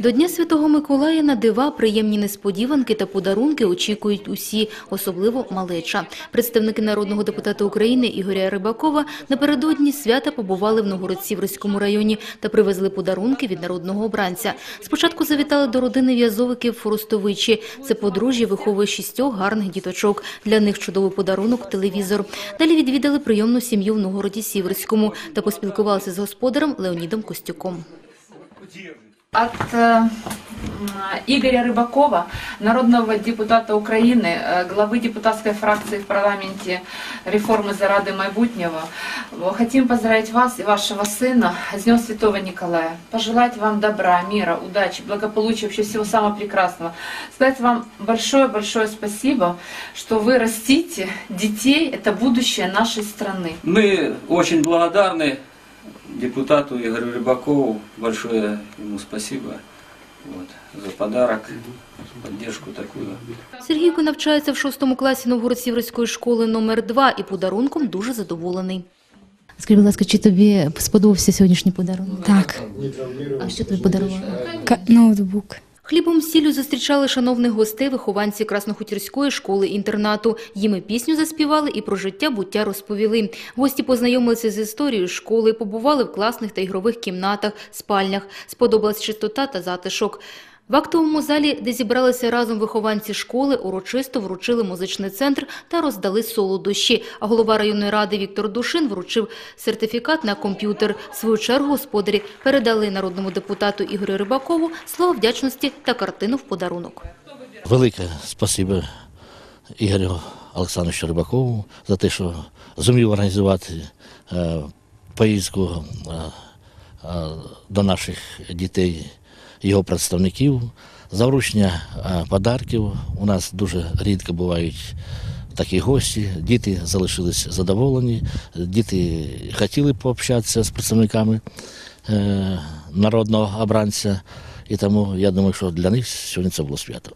До Дня Святого Миколая на дива, приємні несподіванки та подарунки очікують усі, особливо малеча. Представники народного депутата України Ігоря Рибакова напередодні свята побували в Новгород-Сіверському районі та привезли подарунки від народного обранця. Спочатку завітали до родини в'язовиків Форостовичі. Це подружжя виховує шістьох гарних діточок. Для них чудовий подарунок – телевізор. Далі відвідали прийомну сім'ю в Новгороді-Сіверському та поспілкувалися з господарем Леонідом Костюком. От э, Игоря Рыбакова, народного депутата Украины, э, главы депутатской фракции в парламенте реформы Зарады Майбутнего, э, хотим поздравить вас и вашего сына с Днем Святого Николая. Пожелать вам добра, мира, удачи, благополучия, вообще всего самого прекрасного. Сказать вам большое-большое спасибо, что вы растите детей, это будущее нашей страны. Мы очень благодарны депутату Игорю Рыбакову. Большое ему спасибо вот, за подарок, поддержку такую. Сергійко навчається в шостому класі Новгород-Сіверської школи номер 2 і подарунком дуже задоволений. Скажи, будь ласка, чи тобі сподобався сьогоднішній подарунок? Так, А що тобі подарували? Ноутбук. Хлібом сіллю зустрічали шановних гостей вихованці Краснохутірської школи-інтернату. Їм і пісню заспівали і про життя буття розповіли. Гості познайомилися з історією школи, побували в класних та ігрових кімнатах, спальнях. Сподобалась чистота та затишок. В актовому залі, де зібралися разом вихованці школи, урочисто вручили музичний центр та роздали солодощі. А голова районної ради Віктор Душин вручив сертифікат на комп'ютер. Свою чергу господарі передали народному депутату Ігорю Рибакову слова вдячності та картину в подарунок. Велике спасибо Ігорю Олександровичу Рибакову за те, що зумів організувати е, поїздку е, е, до наших дітей, його представників, за вручення е, подарків. У нас дуже рідко бувають такі гості. Діти залишились задоволені, діти хотіли пообщатися з представниками е, народного обранця. І тому я думаю, що для них сьогодні це було свято.